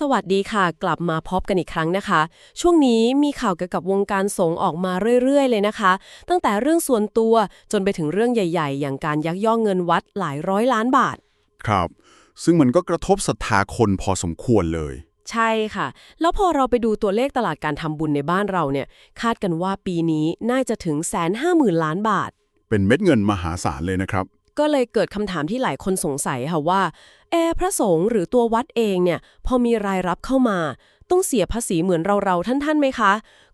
สวัสดีค่ะ กลับมาพบกันอีกครั้งนะคะ ช่วงนี้มีข่าวเกี่ยวกับวงการสงฆ์ออกมาเรื่อย ๆ เลยนะคะ ตั้งแต่เรื่องส่วนตัวจนไปถึงเรื่องใหญ่ ๆ อย่างการยักยอกเงินวัดหลายร้อยล้านบาท ครับ ซึ่งมันก็กระทบศรัทธาคนพอสมควรเลย ใช่ค่ะ แล้วพอเราไปดูตัวเลขตลาดการทำบุญในบ้านเราเนี่ย คาดกันว่าปีนี้น่าจะถึงแสนห้าหมื่นล้านบาท เป็นเม็ดเงินมหาศาลเลยนะครับ ก็เลยเกิดคำถามที่หลายคนสงสัยค่ะว่า เอะพระสงฆ์หรือตัววัดเองเนี่ยพอมีรายรับเข้ามา ต้องเสียภาษีเหมือนเราๆ ท่านๆไหมคะ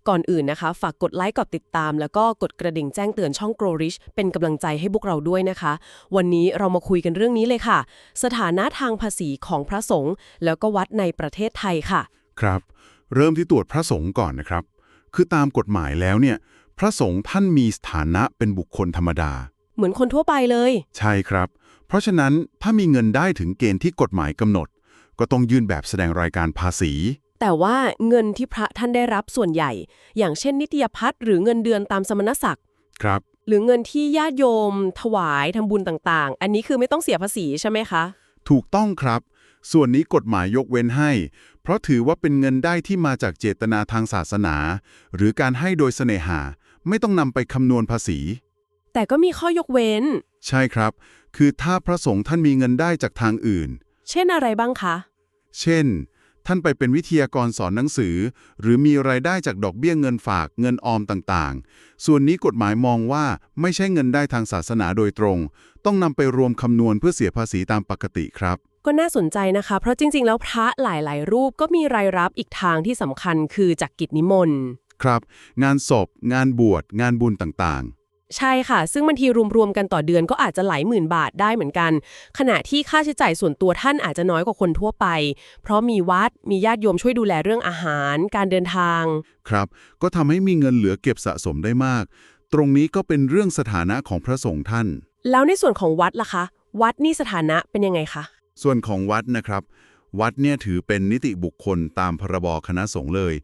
ก่อนอื่นนะคะ ฝากกดไลค์กดติดตาม แล้วก็กดกระดิ่งแจ้งเตือนช่อง Grow Rich เป็นกำลังใจให้พวกเราด้วยนะคะ วันนี้เรามาคุยกันเรื่องนี้เลยค่ะ สถานะทางภาษีของพระสงฆ์แล้วก็วัดในประเทศไทยค่ะ ครับ เริ่มที่ตรวจพระสงฆ์ก่อนนะครับ คือตามกฎหมายแล้วเนี่ย พระสงฆ์ท่านมีสถานะเป็นบุคคลธรรมดา เหมือนคนทั่วไปเลย ใช่ครับ เพราะฉะนั้นถ้ามีเงินได้ถึงเกณฑ์ที่กฎหมายกำหนด ก็ต้องยื่นแบบแสดงรายการภาษี แต่ว่าเงินที่พระท่านได้รับส่วนใหญ่ อย่างเช่นนิตยพัฒน์หรือเงินเดือนตามสมณศักดิ์ครับ หรือเงินที่ญาติโยม ถวายทำบุญต่างๆ อันนี้คือไม่ต้องเสียภาษีใช่ไหมคะ ถูกต้องครับ ส่วนนี้กฎหมายยกเว้นให้ เพราะถือว่าเป็นเงินได้ที่มาจากเจตนาทางศาสนา หรือการให้โดยเสน่หา ไม่ต้องนำไปคำนวณภาษี แต่ก็มีข้อยกเว้น ใช่ครับ คือถ้าพระสงฆ์ท่านมีเงินได้จากทางอื่น เช่นอะไรบ้างคะ เช่น ท่านไปเป็นวิทยากรสอนหนังสือ หรือมีรายได้จากดอกเบี้ยเงินฝากเงินออมต่างๆ ส่วนนี้กฎหมายมองว่าไม่ใช่เงินได้ทางศาสนาโดยตรง ต้องนำไปรวมคำนวณเพื่อเสียภาษีตามปกติครับ ก็น่าสนใจนะคะ เพราะจริง ๆ แล้วพระหลายๆ รูปก็มีรายรับอีกทางที่สำคัญคือจากกิจนิมนต์ ครับ งานศพ งานบวช งานบุญต่าง ใช่ค่ะ ซึ่งบางทีรวมๆกันต่อเดือนก็อาจจะหลายหมื่นบาทได้เหมือนกัน ขณะที่ค่าใช้จ่ายส่วนตัวท่านอาจจะน้อยกว่าคนทั่วไป เพราะมีวัดมีญาติโยมช่วยดูแลเรื่องอาหาร การเดินทางๆครับ ก็ทำให้มีเงินเหลือเก็บสะสมได้มาก ตรงนี้ก็เป็นเรื่องสถานะของพระสงฆ์ท่าน แล้วในส่วนของวัดล่ะคะ วัดนี่สถานะเป็นยังไงคะส่วนของวัดนะครับ วัดเนี่ยถือเป็นนิติบุคคลตามพรบคณะสงฆ์เลย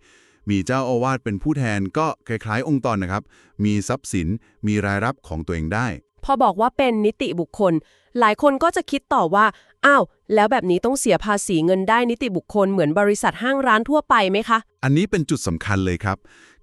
มีเจ้าอาวาสเป็นผู้แทนก็คล้ายๆ องค์กรนะครับ มีทรัพย์สิน มีรายรับของตัวเองได้ พอบอกว่าเป็นนิติบุคคล หลายคนก็จะคิดต่อว่า อ้าว แล้วแบบนี้ต้องเสียภาษีเงินได้นิติบุคคลเหมือนบริษัทห้างร้านทั่วไปไหมคะ อันนี้เป็นจุดสำคัญเลยครับ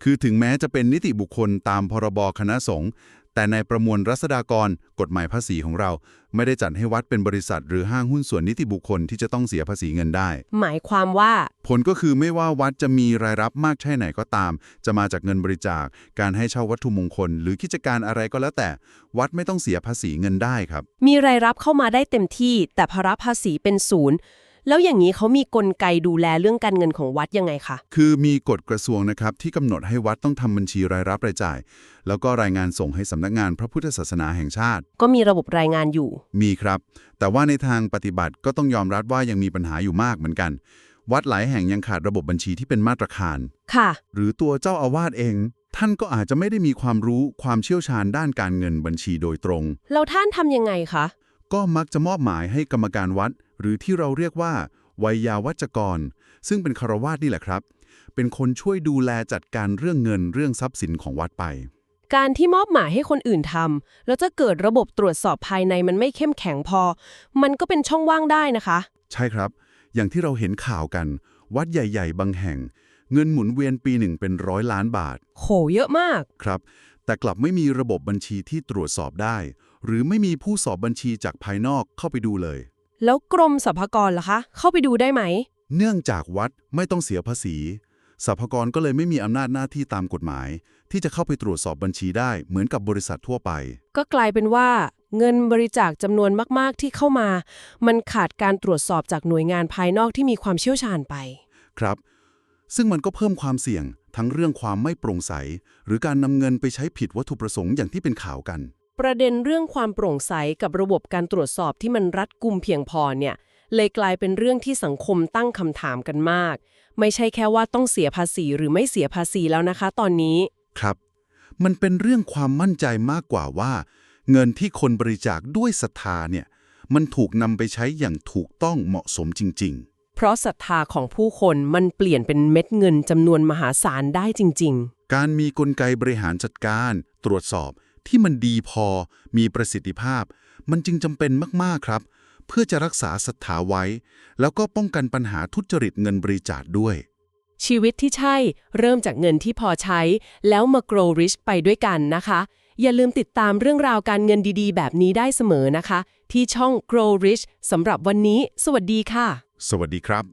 คือถึงแม้จะเป็นนิติบุคคลตามพรบคณะสงฆ์ แต่ในประมวลรัษฎากรกฎหมายภาษีของเรา ไม่ได้จัดให้วัดเป็นบริษัท หรือห้างหุ้นส่วนนิติบุคคลที่จะต้องเสียภาษีเงินได้ หมายความว่า ผลก็คือไม่ว่าวัดจะมีรายรับมากแค่ไหนก็ตาม จะมาจากเงินบริจาค การให้เช่าวัตถุมงคล หรือกิจการอะไรก็แล้วแต่ วัดไม่ต้องเสียภาษีเงินได้ครับ มีรายรับเข้ามาได้เต็มที่ แต่ภาระภาษีเป็นศูนย์ แล้วอย่างนี้เขามีกลไกดูแลเรื่องการเงินของวัดยังไงคะ คือมีกฎกระทรวงนะครับที่กำหนดให้วัดต้องทำบัญชีรายรับรายจ่าย แล้วก็รายงานส่งให้สำนักงานพระพุทธศาสนาแห่งชาติ ก็มีระบบรายงานอยู่ มีครับ แต่ว่าในทางปฏิบัติก็ต้องยอมรับว่ายังมีปัญหาอยู่มากเหมือนกัน วัดหลายแห่งยังขาดระบบบัญชีที่เป็นมาตรฐาน ค่ะ หรือตัวเจ้าอาวาสเอง ท่านก็อาจจะไม่ได้มีความรู้ความเชี่ยวชาญด้านการเงินบัญชีโดยตรง แล้วท่านทำยังไงคะ ก็มักจะมอบหมายให้กรรมการวัด หรือที่เราเรียกว่าวัยยาวัจกร ซึ่งเป็นคารวาสนี่แหละครับ เป็นคนช่วยดูแลจัดการเรื่องเงินเรื่องทรัพย์สินของวัดไป การที่มอบหมายให้คนอื่นทำแล้วจะเกิดระบบตรวจสอบภายในมันไม่เข้มแข็งพอ มันก็เป็นช่องว่างได้นะคะ ใช่ครับ อย่างที่เราเห็นข่าวกัน วัดใหญ่ ๆ บางแห่ง เงินหมุนเวียนปีหนึ่งเป็นร้อยล้านบาท โหเยอะมาก ครับแต่กลับไม่มีระบบบัญชีที่ตรวจสอบได้ หรือไม่มีผู้สอบบัญชีจากภายนอกเข้าไปดูเลย แล้วกรมสรรพากรล่ะคะ เข้าไปดูได้ไหม เนื่องจากวัดไม่ต้องเสียภาษีสรรพากรก็เลยไม่มีอำนาจหน้าที่ตามกฎหมาย ที่จะเข้าไปตรวจสอบบัญชีได้เหมือนกับบริษัททั่วไป ก็กลายเป็นว่า เงินบริจาคจำนวนมากๆที่เข้ามา มันขาดการตรวจสอบจากหน่วยงานภายนอกที่มีความเชี่ยวชาญไป ครับ ซึ่งมันก็เพิ่มความเสี่ยง ทั้งเรื่องความไม่โปร่งใส หรือการนำเงินไปใช้ผิดวัตถุประสงค์อย่างที่เป็นข่าวกัน ประเด็นเรื่องความโปร่งใสกับระบบการตรวจสอบที่มันรัดกุมเพียงพอเนี่ยเลยกลายเป็นเรื่องที่สังคมตั้งคำถามกันมาก ไม่ใช่แค่ว่าต้องเสียภาษีหรือไม่เสียภาษีแล้วนะคะ ตอนนี้ ครับ มันเป็นเรื่องความมั่นใจมากกว่าว่า เงินที่คนบริจาคด้วยศรัทธาเนี่ยมันถูกนำไปใช้อย่างถูกต้องเหมาะสมจริง เพราะศรัทธาของผู้คนมันเปลี่ยนเป็นเม็ดเงินจำนวนมหาศาลได้จริง ๆ การมีกลไกบริหารจัดการ ตรวจสอบที่มันดีพอมีประสิทธิภาพ มันจึงจำเป็นมากๆครับ เพื่อจะรักษาศรัทธาไว้ แล้วก็ป้องกันปัญหาทุจริตเงินบริจาคด้วย ชีวิตที่ใช่เริ่มจากเงินที่พอใช้ แล้วมา grow rich ไปด้วยกันนะคะ อย่าลืมติดตามเรื่องราวการเงินดีๆ แบบนี้ได้เสมอนะคะ ที่ช่อง grow rich สำหรับวันนี้ สวัสดีค่ะ สวัสดีครับ